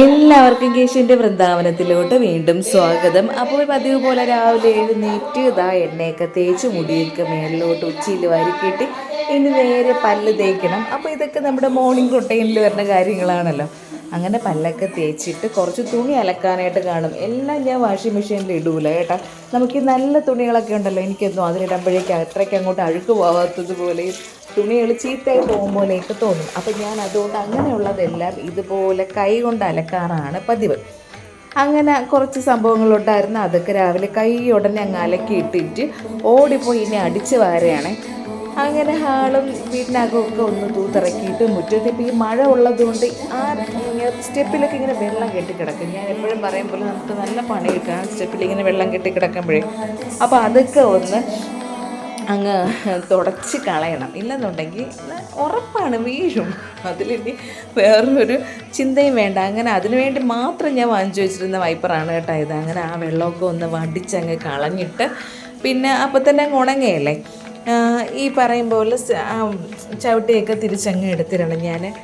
എല്ലാവർക്കും കേശുവിന്റെ വൃന്ദാവനത്തിലോട്ട് വീണ്ടും സ്വാഗതം. അപ്പോൾ പതിവ് പോലെ രാവിലെ എഴുന്നേറ്റ് ഇതാ എണ്ണയൊക്കെ തേച്ച് മുടിയൊക്കെ മേളിലോട്ട് ഉച്ചയിൽ വാരിക്കെട്ടി ഇനി നേരെ പല്ല് തേക്കണം. അപ്പോൾ ഇതൊക്കെ നമ്മുടെ മോർണിംഗ് റൊട്ടീനിൽ വരുന്ന കാര്യങ്ങളാണല്ലോ. അങ്ങനെ പല്ലൊക്കെ തേച്ചിട്ട് കുറച്ച് തുണി അലക്കാനായിട്ട് കാണും. എല്ലാം ഞാൻ വാഷിംഗ് മെഷീനിൽ ഇടൂല കേട്ടോ. നമുക്ക് ഈ നല്ല തുണികളൊക്കെ ഉണ്ടല്ലോ എനിക്കൊന്നും അതിലിടുമ്പോഴേക്കും അത്രയ്ക്ക് അങ്ങോട്ട് അഴുക്ക് പോകാത്തത് പോലെയും തുണികൾ ചീത്തയായി പോകും പോലെയൊക്കെ തോന്നും. അപ്പം ഞാൻ അതുകൊണ്ട് അങ്ങനെയുള്ളതെല്ലാം ഇതുപോലെ കൈ കൊണ്ട് അലക്കാറാണ് പതിവ്. അങ്ങനെ കുറച്ച് സംഭവങ്ങളുണ്ടായിരുന്നു. അതൊക്കെ രാവിലെ കൈ ഉടനെ അങ്ങ് അലക്കി ഇട്ടിട്ട് ഓടിപ്പോയി ഇനി അടിച്ച് വാരയാണ് അങ്ങനെ ഹാളും വീട്ടിനകമൊക്കെ ഒന്ന് തൂത്തിറക്കിയിട്ട് മുറ്റത്ത് ഇപ്പോൾ ഈ മഴ ഉള്ളതുകൊണ്ട് ആ സ്റ്റെപ്പിലൊക്കെ ഇങ്ങനെ വെള്ളം കെട്ടിക്കിടക്കും. ഞാൻ എപ്പോഴും പറയും പോലെ നമുക്ക് നല്ല പണി കിട്ടാണ് സ്റ്റെപ്പിൽ ഇങ്ങനെ വെള്ളം കെട്ടിക്കിടക്കുമ്പോഴേ. അപ്പോൾ അതൊക്കെ ഒന്ന് അങ്ങ് തുടച്ച് കളയണം. ഇല്ലെന്നുണ്ടെങ്കിൽ ഉറപ്പാണ് വീഴും. അതിലിനി വേറൊരു ചിന്തയും വേണ്ട. അങ്ങനെ അതിനുവേണ്ടി മാത്രം ഞാൻ വാങ്ങിച്ചു വെച്ചിരുന്ന വൈപ്പറാണ് കേട്ടോ ഇത്. അങ്ങനെ ആ വെള്ളമൊക്കെ ഒന്ന് വടിച്ചങ്ങ് കളഞ്ഞിട്ട് പിന്നെ അപ്പോൾ തന്നെ അങ്ങ് ഉണങ്ങയല്ലേ? ഈ പറയും പോലെ ചവിട്ടിയൊക്കെ തിരിച്ചങ്ങ് എടുത്തിരണം ഞാൻ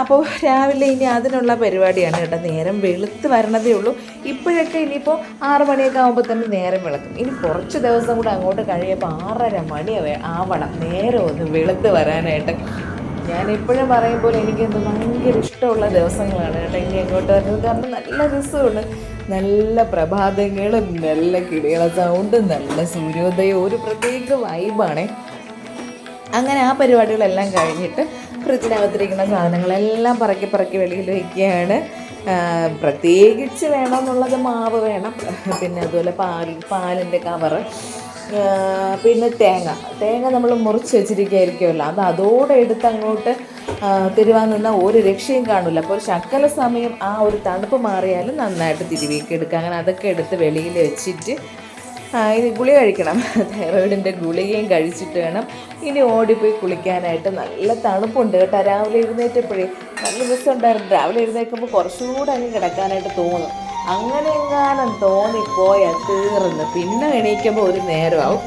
അപ്പോൾ രാവിലെ ഇനി അതിനുള്ള പരിപാടിയാണ് കേട്ടോ. നേരം വെളുത്ത് വരണതേ ഉള്ളൂ. ഇപ്പോഴൊക്കെ ഇനിയിപ്പോൾ ആറ് മണിയൊക്കെ ആകുമ്പോൾ തന്നെ നേരം വിളക്കും. ഇനി കുറച്ച് ദിവസം കൂടെ അങ്ങോട്ട് കഴിയുമ്പോൾ ആറര മണി ആവണം. നേരം ഒന്ന് വെളുത്ത് വരാനായിട്ട്. ഞാൻ എപ്പോഴും പറയുമ്പോൾ എനിക്കെന്ത് ഭയങ്കര ഇഷ്ടമുള്ള ദിവസങ്ങളാണ് കേട്ടോ. ഇനി അങ്ങോട്ട് വരുന്നത് കാരണം നല്ല രസമാണ്. നല്ല പ്രഭാതങ്ങളും നല്ല കിളികള സൗണ്ടും നല്ല സൂര്യോദയം ഒരു പ്രത്യേക വൈബാണേ അങ്ങനെ ആ പരിപാടികളെല്ലാം കഴിഞ്ഞിട്ട് ഫ്രിഡ്ജിനകത്തിരിക്കുന്ന സാധനങ്ങളെല്ലാം പറക്കി പറക്കി വെളിയിൽ വയ്ക്കുകയാണ് പ്രത്യേകിച്ച് വേണമെന്നുള്ളത് മാവ് വേണം. പിന്നെ അതുപോലെ പാൽ പാലിന്റെ കവറ്. പിന്നെ തേങ്ങ. തേങ്ങ നമ്മൾ മുറിച്ച് വെച്ചിരിക്കുകയായിരിക്കുമല്ലോ. അത് അതോടെ എടുത്ത് അങ്ങോട്ട് തിരുവാൻ നിന്നാൽ ഒരു രക്ഷയും കാണില്ല അപ്പോൾ ശക്കല സമയം ആ ഒരു തണുപ്പ് മാറിയാലും നന്നായിട്ട് തിരുവിയൊക്കെ അങ്ങനെ അതൊക്കെ എടുത്ത് വെളിയിൽ വെച്ചിട്ട് ഇനി ഗുളി കഴിക്കണം. തൈറോയിഡിന്റെ ഗുളികയും കഴിച്ചിട്ട് വേണം ഇനി ഓടിപ്പോയി കുളിക്കാനായിട്ട്. നല്ല തണുപ്പുണ്ട് കേട്ടോ. രാവിലെ എഴുന്നേറ്റപ്പോഴേ നല്ല ദിവസം ഉണ്ടായിരുന്നു രാവിലെ എഴുന്നേൽക്കുമ്പോൾ കുറച്ചുകൂടെ അങ്ങ് കിടക്കാനായിട്ട് തോന്നും. അങ്ങനെ എങ്ങാനും തോന്നിപ്പോയാൽ തീർന്ന്. പിന്നെ എണീക്കുമ്പോൾ ഒരു നേരമാവും.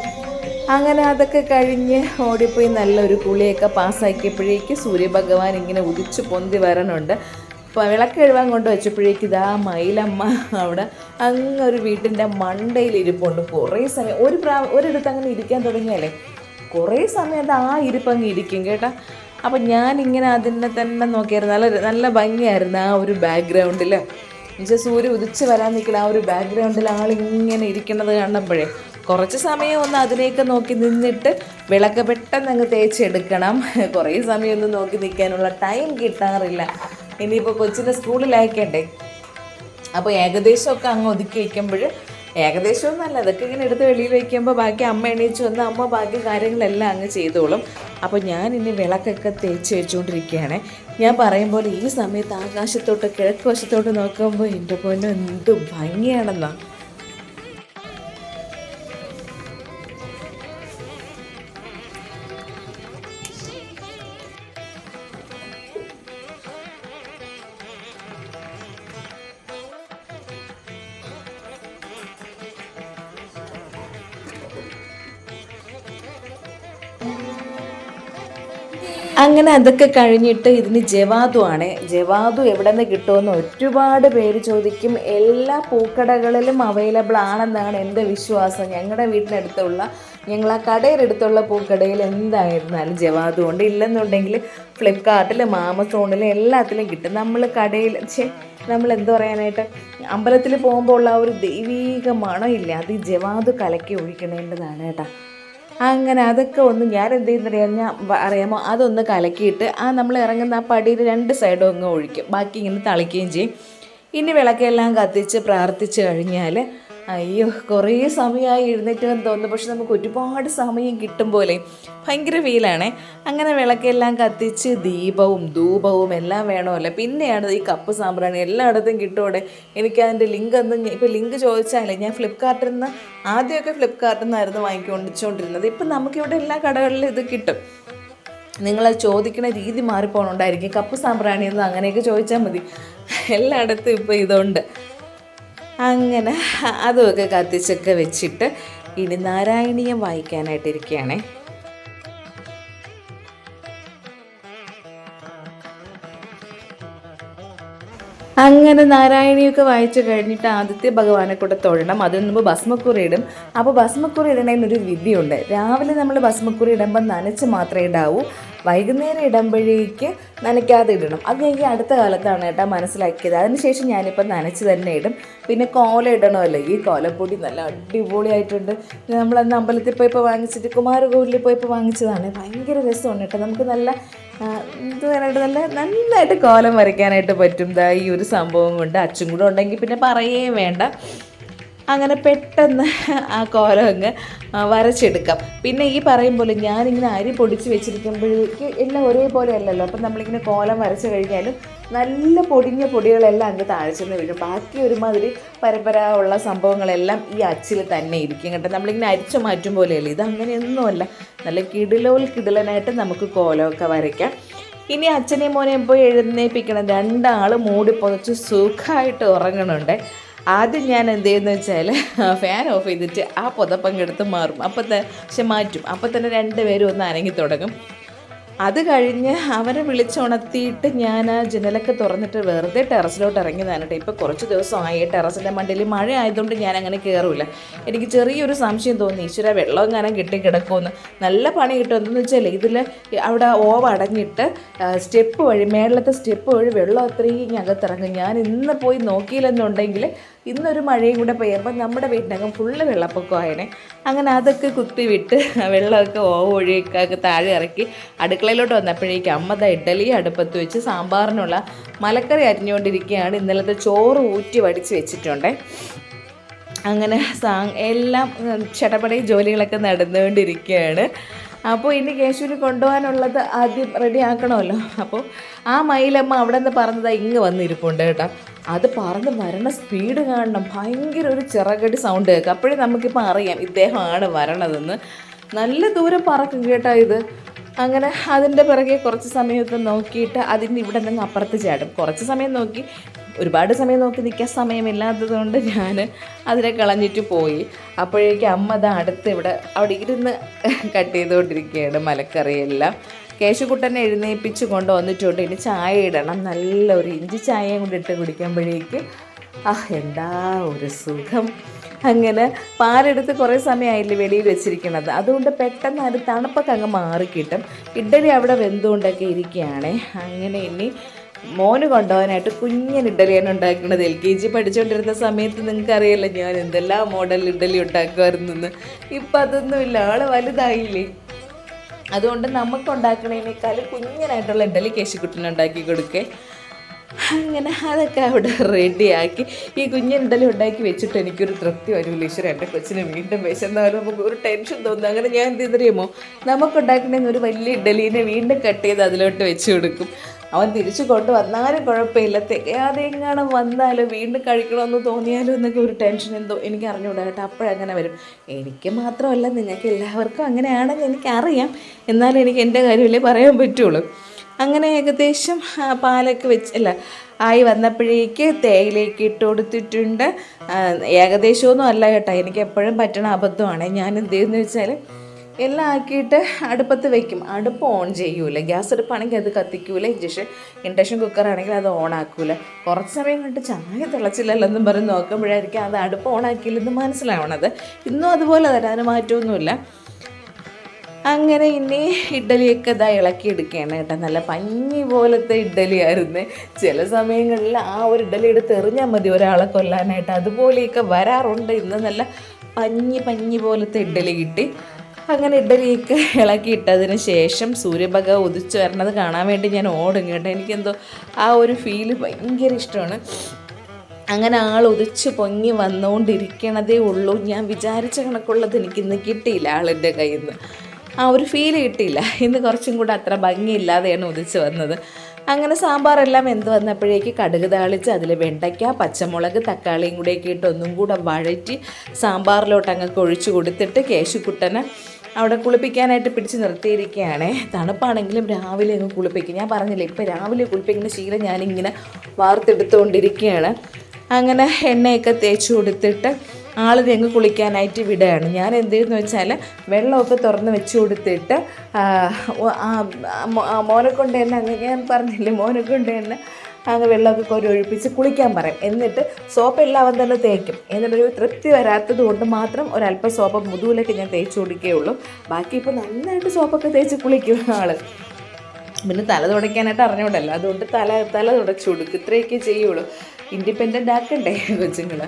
അങ്ങനെ അതൊക്കെ കഴിഞ്ഞ് ഓടിപ്പോയി നല്ലൊരു കുളിയൊക്കെ പാസ്സാക്കിയപ്പോഴേക്ക് സൂര്യഭഗവാൻ ഇങ്ങനെ ഉദിച്ച് പൊന്തി വരണുണ്ട്. വിളക്ക് എഴുവാൻ കൊണ്ട് വെച്ചപ്പോഴേക്ക് ഇതാ മയിലമ്മ അവിടെ അങ്ങ് ഒരു വീട്ടിന്റെ മണ്ടയിൽ ഇരിപ്പുണ്ട് കുറേ സമയം ഒരു പ്രാ ഒരിടത്ത് അങ്ങനെ ഇരിക്കാൻ തുടങ്ങിയാലേ കുറേ സമയം അത് ആ ഇരിപ്പങ്ങ് ഇരിക്കും കേട്ടാ. അപ്പം ഞാനിങ്ങനെ അതിനെ തന്നെ നോക്കിയായിരുന്നു. നല്ല നല്ല ഭംഗിയായിരുന്നു ആ ഒരു ബാക്ക്ഗ്രൗണ്ടിൽ എന്നുവെച്ചാൽ സൂര്യ ഉദിച്ച് വരാൻ നിൽക്കുന്ന ആ ഒരു ബാക്ക്ഗ്രൗണ്ടിൽ ആളിങ്ങനെ ഇരിക്കുന്നത് കണ്ടപ്പോഴേ കുറച്ച് സമയം ഒന്ന് അതിനെയൊക്കെ നോക്കി നിന്നിട്ട് വിളക്ക് പെട്ടെന്ന് അങ്ങ് തേച്ചെടുക്കണം. കുറേ സമയമൊന്നും നോക്കി നിൽക്കാനുള്ള ടൈം കിട്ടാറില്ല. ഇനിയിപ്പോൾ കൊച്ചിനെ സ്കൂളിൽ അയക്കണ്ടേ അപ്പോൾ ഏകദേശമൊക്കെ അങ്ങ് ഒതുക്കി വയ്ക്കുമ്പോൾ ഏകദേശം നല്ല അതൊക്കെ ഇങ്ങനെ എടുത്ത് വെളിയിൽ വയ്ക്കുമ്പോൾ ബാക്കി അമ്മ എണീച്ച് വന്ന് അമ്മ ബാക്കി കാര്യങ്ങളെല്ലാം അങ്ങ് ചെയ്തോളും. അപ്പോൾ ഞാൻ ഇനി വിളക്കൊക്കെ തേച്ച് വെച്ചുകൊണ്ടിരിക്കുകയാണ് ഞാൻ പറയും പോലെ ഈ സമയത്ത് ആകാശത്തോട്ട് കിഴക്ക് വശത്തോട്ട് നോക്കുമ്പോൾ എന്റെ പൊന്നെ എന്ത് ഭംഗിയാണെന്നാ. അങ്ങനെ അതൊക്കെ കഴിഞ്ഞിട്ട് ഇതിന് ജവാദു ആണ്. ജവാദു എവിടെ നിന്ന് കിട്ടുമെന്ന് ഒരുപാട് പേര് ചോദിക്കും. എല്ലാ പൂക്കടകളിലും അവൈലബിൾ ആണെന്നാണ് എന്റെ വിശ്വാസം. ഞങ്ങളുടെ വീട്ടിനടുത്തുള്ള ഞങ്ങൾ ആ കടയിലെടുത്തുള്ള പൂക്കടയിൽ എന്തായിരുന്നാലും ജവാദു ഉണ്ട്. ഇല്ലെന്നുണ്ടെങ്കിൽ ഫ്ലിപ്കാർട്ടിലും ആമസോണിലും എല്ലാത്തിലും കിട്ടും. നമ്മൾ കടയിൽ ചേ നമ്മൾ എന്ത് പറയാനായിട്ട് അമ്പലത്തിൽ പോകുമ്പോൾ ഉള്ള ആ ഒരു ദൈവീക മണമില്ല? അത് ഈ ജവാദു കലക്കി ഒഴിക്കണേണ്ടതാണ് കേട്ടോ. അങ്ങനെ അതൊക്കെ ഒന്ന് ഞാൻ എന്ത് ചെയ്യുന്നറിയാം ഞാൻ അറിയാമോ? അതൊന്ന് കലക്കിയിട്ട് ആ നമ്മൾ ഇറങ്ങുന്ന ആ പടിയിൽ രണ്ട് സൈഡും അങ്ങ് ഒഴിക്കും. ബാക്കി ഇങ്ങനെ തളിക്കുകയും ചെയ്യും. ഇനി വിളക്കെല്ലാം കത്തിച്ച് പ്രാർത്ഥിച്ച് കഴിഞ്ഞാൽ അയ്യോ കുറേ സമയമായി എഴുന്നേറ്റെന്ന് തോന്നുന്നു. പക്ഷെ നമുക്ക് ഒരുപാട് സമയം കിട്ടും പോലെ. ഭയങ്കര ഫീലാണേ അങ്ങനെ വിളക്കെല്ലാം കത്തിച്ച് ദീപവും ധൂപവും എല്ലാം വേണമല്ലോ. പിന്നെയാണ് ഈ കപ്പ് സാമ്പ്രാണി എല്ലായിടത്തും കിട്ടുമോടെ എനിക്ക് അതിന്റെ ലിങ്ക് ഒന്നും ഇപ്പോൾ ലിങ്ക് ചോദിച്ചാലേ ഞാൻ ഫ്ലിപ്കാർട്ടിൽ നിന്ന് ആദ്യമൊക്കെ ഫ്ലിപ്കാർട്ടിൽ നിന്നായിരുന്നു വാങ്ങിക്കൊണ്ടിച്ചുകൊണ്ടിരുന്നത് ഇപ്പം നമുക്കിവിടെ എല്ലാ കടകളിലും ഇത് കിട്ടും. നിങ്ങളത് ചോദിക്കുന്ന രീതി മാറിപ്പോണുണ്ടായിരിക്കും. കപ്പ് സാമ്പ്രാണി എന്ന് അങ്ങനെയൊക്കെ ചോദിച്ചാൽ മതി. എല്ലായിടത്തും ഇപ്പോൾ ഇതുണ്ട്. അങ്ങനെ അതുമൊക്കെ കത്തിച്ചൊക്കെ വെച്ചിട്ട് ഇനി നാരായണീയം വായിക്കാനായിട്ടിരിക്കുകയാണേ. അങ്ങനെ നാരായണിയൊക്കെ വായിച്ചു കഴിഞ്ഞിട്ട് ആദ്യത്തെ ഭഗവാനെ കൂടെ തൊഴണം. അതിന് മുമ്പ് ഭസ്മക്കുറി ഇടും. അപ്പോൾ ഭസ്മക്കുറി ഇടണമെന്നൊരു വിധിയുണ്ട്. രാവിലെ നമ്മൾ ഭസ്മക്കുറി ഇടുമ്പോൾ നനച്ച് മാത്രമേ ഇടാവൂ. വൈകുന്നേരം ഇടുമ്പോഴേക്ക് നനയ്ക്കാതെ ഇടണം. അത് എനിക്ക് അടുത്ത കാലത്താണ് കേട്ടോ മനസ്സിലാക്കിയത്. അതിനുശേഷം ഞാനിപ്പോൾ നനച്ച് തന്നെ ഇടും. പിന്നെ കോല ഇടണമല്ലോ. ഈ കോലപ്പൊടി നല്ല അടിപൊളിയായിട്ടുണ്ട്. നമ്മളന്ന് അമ്പലത്തിൽ പോയപ്പോൾ വാങ്ങിച്ചിട്ട് കുമാരകോവിലിൽ പോയപ്പോൾ വാങ്ങിച്ചതാണ്. ഭയങ്കര രസമാണ് കേട്ടോ. നമുക്ക് നല്ല എന്ത് പറയാനായിട്ട് നല്ല നന്നായിട്ട് കോലം വരയ്ക്കാനായിട്ട് പറ്റും. ഈ ഒരു സംഭവം കൊണ്ട് അച്ചും കൂടെ ഉണ്ടെങ്കിൽ പിന്നെ പറയുകയും വേണ്ട. അങ്ങനെ പെട്ടെന്ന് ആ കോലം അങ്ങ് വരച്ചെടുക്കാം. പിന്നെ ഈ പറയും പോലെ ഞാനിങ്ങനെ അരി പൊടിച്ച് വെച്ചിരിക്കുമ്പോഴേക്ക് എല്ലാം ഒരേപോലെ അല്ലല്ലോ. അപ്പം നമ്മളിങ്ങനെ കോലം വരച്ച് കഴിഞ്ഞാലും നല്ല പൊടിഞ്ഞ പൊടികളെല്ലാം അങ്ങ് താഴ്ചന്ന് വീഴും. ബാക്കി ഒരുമാതിരി പരമ്പര ഉള്ള സംഭവങ്ങളെല്ലാം ഈ അച്ചിൽ തന്നെ ഇരിക്കും കേട്ടോ. നമ്മളിങ്ങനെ അരിച്ചു മാറ്റും പോലെയല്ലേ? ഇത് അങ്ങനെയൊന്നുമല്ല നല്ല കിടിലോൽ കിടിലനായിട്ട് നമുക്ക് കോലമൊക്കെ വരയ്ക്കാം. ഇനി അച്ഛനെയും മോനെയും പോയി എഴുന്നേൽപ്പിക്കണം. രണ്ടാൾ മൂടി പുതച്ച് സുഖമായിട്ട് ഉറങ്ങണുണ്ട്. ആദ്യം ഞാൻ എന്ത് ചെയ്യുന്നു വെച്ചാൽ ഫാൻ ഓഫ് ചെയ്തിട്ട് ആ പുതപ്പങ്കെടുത്ത് മാറും. അപ്പം തന്നെ പക്ഷെ മാറ്റും. അപ്പം തന്നെ രണ്ടുപേരും ഒന്ന് അനങ്ങി തുടങ്ങും. അത് കഴിഞ്ഞ് അവരെ വിളിച്ചുണർത്തിയിട്ട് ഞാൻ ആ ജനലൊക്കെ തുറന്നിട്ട് വെറുതെ ടെറസിലോട്ട് ഇറങ്ങിയതാണ് കേട്ടോ ഇപ്പോൾ കുറച്ച് ദിവസമായി ടെറസിന്റെ മണ്ടിൽ മഴ ആയതുകൊണ്ട് ഞാൻ അങ്ങനെ കയറില്ല എനിക്ക് ചെറിയൊരു സംശയം തോന്നി ഈശ്വര വെള്ളം കെട്ടി കിടക്കുമെന്ന്. നല്ല പണി കിട്ടും. എന്തെന്ന് വെച്ചാൽ ഇതിൽ അവിടെ ഓവ അടഞ്ഞിട്ട് സ്റ്റെപ്പ് വഴി മേളത്തെ സ്റ്റെപ്പ് വഴി വെള്ളം അത്രയും അകത്തിറങ്ങും. ഞാൻ ഇന്ന് പോയി നോക്കിയില്ലെന്നുണ്ടെങ്കിൽ ഇന്നൊരു മഴയും കൂടെ പെയ്യുമ്പോൾ നമ്മുടെ വീട്ടിനകം ഫുള്ള് വെള്ളപ്പൊക്കമായേനെ. അങ്ങനെ അതൊക്കെ കുത്തി വിട്ട് വെള്ളമൊക്കെ ഓവ് ഒഴിയൊക്കെ താഴെ ഇറക്കി അടുക്കളയിലോട്ട് വന്നപ്പോഴേക്കും അമ്മ ദാ ഇഡ്ഡലി അടുപ്പത്ത് വെച്ച് സാമ്പാറിനുള്ള മലക്കറി അരിഞ്ഞുകൊണ്ടിരിക്കുകയാണ്. ഇന്നലത്തെ ചോറ് ഊറ്റി വടിച്ച് വെച്ചിട്ടുണ്ട്. അങ്ങനെ സാ എല്ലാം ചടപടി ജോലികളൊക്കെ നടന്നുകൊണ്ടിരിക്കുകയാണ്. അപ്പോൾ ഇനി കേശുവിന് കൊണ്ടുപോകാനുള്ളത് ആദ്യം റെഡി ആക്കണമല്ലോ. അപ്പോൾ ആ മയിലമ്മ അവിടെ നിന്ന് പറഞ്ഞതാ ഇങ്ങ് വന്നിരിപ്പുണ്ട് കേട്ടോ. അത് പറന്ന് വരണ സ്പീഡ് കാണണം. ഭയങ്കര ഒരു ചിറകടി സൗണ്ട് കേൾക്കുക അപ്പോഴേ നമുക്കിപ്പോൾ അറിയാം ഇദ്ദേഹമാണ് വരണതെന്ന്. നല്ല ദൂരം പറക്കും കേട്ടോ ഇത്. അങ്ങനെ അതിന്റെ പിറകെ കുറച്ച് സമയത്ത് നോക്കിയിട്ട് അതിന് ഇവിടെ നിന്ന് അപ്പുറത്ത് ചാടും. കുറച്ച് സമയം നോക്കി. ഒരുപാട് സമയം നോക്കി നിൽക്കാൻ സമയമില്ലാത്തതുകൊണ്ട് ഞാൻ അതിനെ കളഞ്ഞിട്ട് പോയി. അപ്പോഴേക്കും അമ്മ അത് അടുത്ത് ഇവിടെ അവിടെ ഇരുന്ന് കട്ട് ചെയ്തുകൊണ്ടിരിക്കുകയാണ് മലക്കറിയെല്ലാം. കേശുക്കുട്ടനെ എഴുന്നേൽപ്പിച്ച് കൊണ്ട് വന്നിട്ടുണ്ട് ഇനി ചായ ഇടണം. നല്ല ഒരു ഇഞ്ചി ചായയും കൂടി ഇട്ട് കുടിക്കുമ്പോഴേക്ക് ആ എന്താ ഒരു സുഖം. അങ്ങനെ പാലെടുത്ത് കുറേ സമയമായില്ലേ വെളിയിൽ വെച്ചിരിക്കണത് അതുകൊണ്ട് പെട്ടെന്ന് അത് തണുപ്പൊക്കെ അങ്ങ് മാറിക്കിട്ടും. ഇഡ്ഡലി അവിടെ വെന്തുകൊണ്ടൊക്കെ ഇരിക്കുകയാണേ. അങ്ങനെ ഇനി മോന് കൊണ്ടുപോകാനായിട്ട് കുഞ്ഞൻ ഇഡ്ഡലിയാണ് ഉണ്ടാക്കുന്നത്. എൽ കെ ജി പഠിച്ചുകൊണ്ടിരുന്ന സമയത്ത് നിങ്ങൾക്ക് അറിയാലോ ഞാൻ എന്തെല്ലാം മോഡൽ ഇഡ്ഡലി ഉണ്ടാക്കുമായിരുന്നെന്ന്. ഇപ്പം അതൊന്നുമില്ല ആൾ വലുതായില്ലേ? അതുകൊണ്ട് നമുക്ക് ഉണ്ടാക്കണതിനേക്കാൾ കുഞ്ഞനായിട്ടുള്ള ഇഡലി കേശുക്കുട്ടിന് ഉണ്ടാക്കി കൊടുക്കേ. അങ്ങനെ അതൊക്കെ അവിടെ റെഡിയാക്കി. ഈ കുഞ്ഞൻ ഇഡലി ഉണ്ടാക്കി വെച്ചിട്ട് എനിക്കൊരു തൃപ്തി വരില്ല ഈശ്വര എന്റെ കൊച്ചിന് വീണ്ടും വിശന്നാലും നമുക്ക് ഒരു ടെൻഷൻ തോന്നുന്നു അങ്ങനെ ഞാൻ എന്ത് ചെയ്തറിയുമോ നമുക്കുണ്ടാക്കണമെന്ന് ഒരു വലിയ ഇഡലീനെ വീണ്ടും കട്ട് ചെയ്ത് അതിലോട്ട് വെച്ച് കൊടുക്കും. അവൻ തിരിച്ചു കൊണ്ട് വന്നാലും കുഴപ്പമില്ല. തികയാതെ എങ്ങാനും വന്നാലും വീണ്ടും കഴിക്കണമെന്ന് തോന്നിയാലും എന്നൊക്കെ ഒരു ടെൻഷൻ എന്തോ എനിക്ക് അറിഞ്ഞുകൂടാ കേട്ടോ. അപ്പോഴങ്ങനെ വരും. എനിക്ക് മാത്രമല്ല നിങ്ങൾക്ക് എല്ലാവർക്കും അങ്ങനെയാണെന്ന് എനിക്കറിയാം. എന്നാലും എനിക്ക് എന്റെ കാര്യമല്ലേ പറയാൻ പറ്റുള്ളൂ. അങ്ങനെ ഏകദേശം പാലൊക്കെ വെച്ച് അല്ല ആയി വന്നപ്പോഴേക്ക് തേയിലേക്ക് ഇട്ട് കൊടുത്തിട്ടുണ്ട്. ഏകദേശമൊന്നും അല്ല കേട്ടോ. എനിക്ക് എപ്പോഴും പറ്റണ അബദ്ധമാണ്. ഞാൻ എന്ത് ചെയ്യുന്നു വെച്ചാൽ എല്ലാം ആക്കിയിട്ട് അടുപ്പത്ത് വെക്കും. അടുപ്പ് ഓൺ ചെയ്യൂല. ഗ്യാസ് അടുപ്പാണെങ്കിൽ അത് കത്തിക്കൂല. ഇഞ്ചക്ഷൻ ഇൻഡക്ഷൻ കുക്കറാണെങ്കിൽ അത് ഓൺ ആക്കൂല. കുറച്ച് സമയം കണ്ട് ചായ തിളച്ചില്ലല്ലെന്നും പറഞ്ഞ് നോക്കുമ്പോഴായിരിക്കും അത് അടുപ്പ് ഓൺ ആക്കിയില്ലെന്ന് മനസ്സിലാവണത്. ഇന്നും അതുപോലെ അതിന് മാറ്റമൊന്നുമില്ല. അങ്ങനെ ഇനി ഇഡ്ഡലിയൊക്കെ ഇതാ ഇളക്കി എടുക്കുകയാണ് കേട്ടോ. നല്ല പഞ്ഞി പോലത്തെ ഇഡ്ഡലിയായിരുന്നു. ചില സമയങ്ങളിൽ ആ ഒരു ഇഡ്ഡലി എടുത്ത് എറിഞ്ഞാൽ മതി ഒരാളെ കൊല്ലാനായിട്ട്. അതുപോലെയൊക്കെ വരാറുണ്ട്. ഇന്ന് നല്ല പഞ്ഞി പഞ്ഞി പോലത്തെ ഇഡ്ഡലി കിട്ടി. അങ്ങനെ ഇഡലിയൊക്കെ ഇളക്കി ഇട്ടതിന് ശേഷം സൂര്യഭഗ ഉദിച്ചു വരണത് കാണാൻ വേണ്ടി ഞാൻ ഓടും കേട്ടോ. എനിക്കെന്തോ ആ ഒരു ഫീൽ ഭയങ്കര ഇഷ്ടമാണ്. അങ്ങനെ ആൾ ഉദിച്ചു പൊങ്ങി വന്നുകൊണ്ടിരിക്കണതേ ഉള്ളൂ. ഞാൻ വിചാരിച്ച കണക്കുള്ളത് എനിക്കിന്ന് കിട്ടിയില്ല ആളിന്റെ കയ്യിൽ നിന്ന് ആ ഒരു ഫീൽ കിട്ടിയില്ല. ഇന്ന് കുറച്ചും കൂടെ അത്ര ഭംഗിയില്ലാതെയാണ് ഉദിച്ചു വന്നത്. അങ്ങനെ സാമ്പാറെല്ലാം എന്ത് വന്നപ്പോഴേക്ക് കടുക് താളിച്ച് അതിൽ വെണ്ടയ്ക്ക പച്ചമുളക് തക്കാളിയും കൂടെയൊക്കെ ഇട്ട് ഒന്നും കൂടെ വഴറ്റി സാമ്പാറിലോട്ട് അങ്ങ് ഒഴിച്ചു കൊടുത്തിട്ട് കേശുക്കുട്ടനെ അവിടെ കുളിപ്പിക്കാനായിട്ട് പിടിച്ച് നിർത്തിയിരിക്കുകയാണേ. തണുപ്പാണെങ്കിലും രാവിലെ അങ്ങ് കുളിപ്പിക്കും. ഞാൻ പറഞ്ഞില്ലേ ഇപ്പം രാവിലെ കുളിപ്പിക്കുന്ന ശീലം ഞാനിങ്ങനെ വാർത്തെടുത്തുകൊണ്ടിരിക്കുകയാണ് അങ്ങനെ എണ്ണയൊക്കെ തേച്ച് കൊടുത്തിട്ട് ആളിനെ അങ്ങ് കുളിക്കാനായിട്ട് വിടുകയാണ്. ഞാൻ എന്ത് ചെയ്യുന്നു വെച്ചാൽ വെള്ളമൊക്കെ തുറന്ന് വെച്ച് കൊടുത്തിട്ട് മോനെ കൊണ്ട് തന്നെ അങ്ങ് ഞാൻ പറഞ്ഞില്ലേ മോനെ കൊണ്ട് തന്നെ അങ്ങ് വെള്ളമൊക്കെ കോരി ഒഴിപ്പിച്ച് കുളിക്കാൻ പറയും. എന്നിട്ട് സോപ്പ് എല്ലാം തന്നെ തേക്കും. എന്നിട്ടൊരു തൃപ്തി വരാത്തത് കൊണ്ട് മാത്രം ഒരല്പം സോപ്പ് മുതുകിലൊക്കെ ഞാൻ തേച്ച് കൊടുക്കുകയുള്ളൂ. ബാക്കി ഇപ്പോൾ നന്നായിട്ട് സോപ്പൊക്കെ തേച്ച് കുളിക്കും ആൾ. പിന്നെ തല തുടയ്ക്കാനായിട്ട് അറിഞ്ഞൂടല്ലോ അതുകൊണ്ട് തല തല തുടച്ചു കൊടുക്കും. ഇത്രയൊക്കെ ചെയ്യുള്ളൂ. ഇൻഡിപെൻഡന്റ് ആക്കണ്ടേ കൊച്ചുങ്ങൾ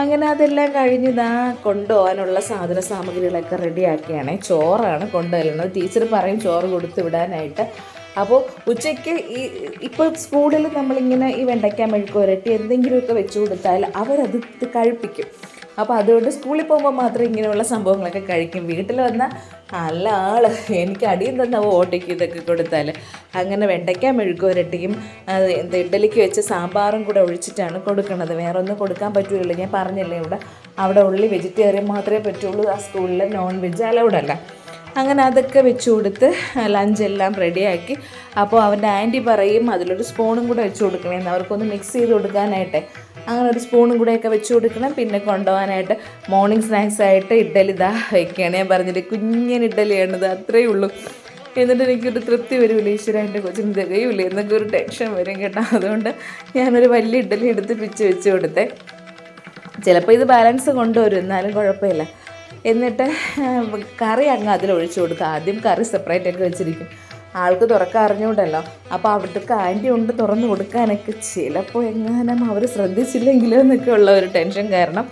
അങ്ങനെ അതെല്ലാം കഴിഞ്ഞ് ഇതാ കൊണ്ടുപോകാനുള്ള സാധന സാമഗ്രികളൊക്കെ റെഡിയാക്കിയാണേ. ചോറാണ് കൊണ്ടുവരുന്നത്. ടീച്ചർ പറയും ചോറ് കൊടുത്ത് വിടാനായിട്ട്. അപ്പോൾ ഉച്ചയ്ക്ക് ഈ ഇപ്പോൾ സ്കൂളിൽ നമ്മളിങ്ങനെ ഈ വെണ്ടയ്ക്ക മെഴുക്ക് പുരട്ടി എന്തെങ്കിലുമൊക്കെ വെച്ചു കൊടുത്താൽ അവരത് കഴിപ്പിക്കും. അപ്പോൾ അതുകൊണ്ട് സ്കൂളിൽ പോകുമ്പോൾ മാത്രം ഇങ്ങനെയുള്ള സംഭവങ്ങളൊക്കെ കഴിക്കും. വീട്ടിൽ വന്നാൽ നല്ല ആൾ എനിക്ക് അടിയും തന്ന ഓട്ടയ്ക്ക് ഇതൊക്കെ കൊടുത്താൽ അങ്ങനെ വെണ്ടയ്ക്ക മെഴുക്കുരട്ടിയും ഇഡ്ഡലിക്ക് വെച്ച് സാമ്പാറും കൂടെ ഒഴിച്ചിട്ടാണ് കൊടുക്കുന്നത് വേറെ ഒന്നും കൊടുക്കാൻ പറ്റുകയുള്ളൂ ഞാൻ പറഞ്ഞില്ലേ ഇവിടെ? അവിടെ ഉള്ളി വെജിറ്റേറിയൻ മാത്രമേ പറ്റുള്ളൂ. ആ സ്കൂളിൽ നോൺ വെജ് അലൗഡല്ല അങ്ങനെ അതൊക്കെ വെച്ച് കൊടുത്ത് ലഞ്ചെല്ലാം റെഡിയാക്കി. അപ്പോൾ അവന്റെ ആന്റി പറയും അതിലൊരു സ്പൂണും കൂടെ വെച്ച് കൊടുക്കണമെന്ന് അവർക്കൊന്ന് മിക്സ് ചെയ്ത് കൊടുക്കാനായിട്ട്. അങ്ങനെ ഒരു സ്പൂണും കൂടെയൊക്കെ വെച്ച് കൊടുക്കണം. പിന്നെ കൊണ്ടുപോകാനായിട്ട് മോർണിംഗ് സ്നാക്സ് ആയിട്ട് ഇഡ്ഡലി ഇതാ വയ്ക്കുകയാണ് ഞാൻ പറഞ്ഞിട്ട് കുഞ്ഞൻ ഇഡ്ഡലിയാണിത് അത്രയേ ഉള്ളൂ. എന്നിട്ട് എനിക്കൊരു തൃപ്തി വരില്ല ഈശ്വര എന്റെ കൊച്ചിന് തികയില്ല എന്നൊക്കെ ഒരു ടെൻഷൻ വരും കേട്ടോ. അതുകൊണ്ട് ഞാനൊരു വലിയ ഇഡ്ഡലി എടുത്ത് പിച്ച് വെച്ച് കൊടുത്തേ. ചിലപ്പോൾ ഇത് ബാലൻസ് കൊണ്ടുവരും എന്നാലും കുഴപ്പമില്ല. എന്നിട്ട് കറി അങ്ങ് അതിൽ ഒഴിച്ചു കൊടുക്കുക ആദ്യം കറി സെപ്പറേറ്റ് ഒക്കെ വെച്ചിരിക്കും. ആൾക്ക് തുറക്കാൻ അറിഞ്ഞുകൊണ്ടല്ലോ അപ്പോൾ അവിടുത്തെ ആന്റി ഉണ്ട് തുറന്നു കൊടുക്കാനൊക്കെ ചിലപ്പോൾ എങ്ങാനും അവർ ശ്രദ്ധിച്ചില്ലെങ്കിലോ എന്നൊക്കെ ഉള്ള ഒരു ടെൻഷൻ കാരണം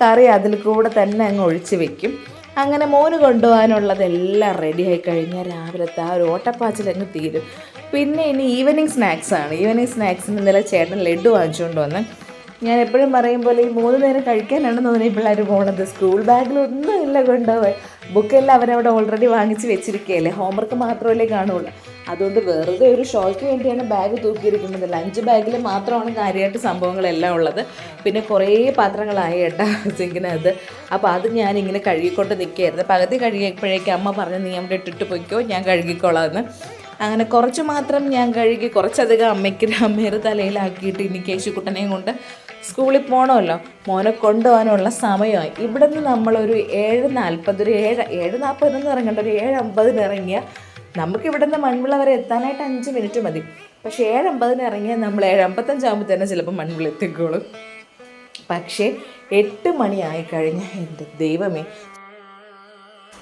കറി അതിൽ കൂടെ തന്നെ അങ്ങ് ഒഴിച്ച് വെക്കും. അങ്ങനെ മോന് കൊണ്ടുപോകാനുള്ളതെല്ലാം റെഡിയായി കഴിഞ്ഞാൽ രാവിലത്തെ ആ ഒരു ഓട്ടപ്പാച്ചിൽ അങ്ങ് തീരും. പിന്നെ ഇനി ഈവനിങ് സ്നാക്സാണ് ഈവനിങ് സ്നാക്സിന് ഇന്നലെ ചേട്ടൻ ലഡു വാങ്ങിച്ചുകൊണ്ട് വന്ന് ഞാൻ എപ്പോഴും പറയും പോലെ ഈ മൂന്ന് നേരം കഴിക്കാനാണ് തോന്നുന്നത് പിള്ളേർ പോണത്. സ്കൂൾ ബാഗിൽ ഒന്നുമില്ല കൊണ്ടുപോയി ബുക്കെല്ലാം അവരവിടെ ഓൾറെഡി വാങ്ങിച്ച് വെച്ചിരിക്കുകയല്ലേ? ഹോംവർക്ക് മാത്രമല്ലേ കാണുള്ളൂ. അതുകൊണ്ട് വെറുതെ ഒരു ഷോയ്ക്ക് വേണ്ടിയാണ് ബാഗ് തൂക്കിയിരിക്കുന്നത്. ലഞ്ച് ബാഗിൽ മാത്രമാണ് കാര്യമായിട്ട് സംഭവങ്ങളെല്ലാം ഉള്ളത്. പിന്നെ കുറേ പാത്രങ്ങളായി കേട്ടോ സിങ്കിനകത്ത്. അപ്പോൾ അത് ഞാൻ ഞാനിങ്ങനെ കഴുകിക്കൊണ്ട് നിൽക്കുകയായിരുന്നു. പകുതി കഴുകിയപ്പോഴേക്കും അമ്മ പറഞ്ഞു നീ അവിടെ ഇട്ടിട്ട് പോയിക്കോ ഞാൻ കഴുകിക്കോളാം എന്ന് അങ്ങനെ കുറച്ച് മാത്രം ഞാൻ കഴുകി കുറച്ചധികം അമ്മയ്ക്ക് അമ്മയുടെ തലയിലാക്കിയിട്ട് ഇനി കേശുക്കുട്ടനെയും കൊണ്ട് സ്കൂളിൽ പോകണമല്ലോ മോനെ കൊണ്ടുപോകാനുള്ള സമയമായി. ഇവിടെ നിന്ന് നമ്മളൊരു ഏഴ് നാൽപ്പത് ഒരു ഏഴ് ഏഴ് നാൽപ്പതിനൊന്നും ഇറങ്ങണ്ട ഒരു ഏഴ് അമ്പതിന് ഇറങ്ങിയ നമുക്ക് ഇവിടെ നിന്ന് മൺവിള വരെ എത്താനായിട്ട് അഞ്ച് മിനിറ്റ് മതി. പക്ഷേ ഏഴ് അമ്പതിന് ഇറങ്ങിയാൽ നമ്മൾ ഏഴ് അമ്പത്തഞ്ചാകുമ്പോൾ തന്നെ ചിലപ്പോൾ മൺവിള എത്തിക്കോളും. പക്ഷേ എട്ട് മണിയായി കഴിഞ്ഞാൽ എന്റെ ദൈവമേ.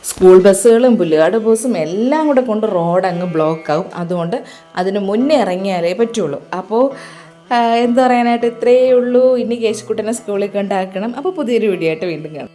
സ്കൂൾ ബസ്സുകളും പുല്ലുകാട് ബസ്സും എല്ലാം കൂടെ കൊണ്ട് റോഡ് അങ്ങ് ബ്ലോക്ക് ആവും. അതുകൊണ്ട് അതിന് മുന്നേ ഇറങ്ങിയാലേ പറ്റുള്ളൂ. അപ്പോൾ എന്താ പറയാനായിട്ട് ഇത്രയേ ഉള്ളൂ. ഇനി കേശുക്കുട്ടനെ സ്കൂളിൽ കൊണ്ടാക്കണം. അപ്പോൾ പുതിയൊരു വീഡിയോ ആയിട്ട് വീണ്ടും കാണാം.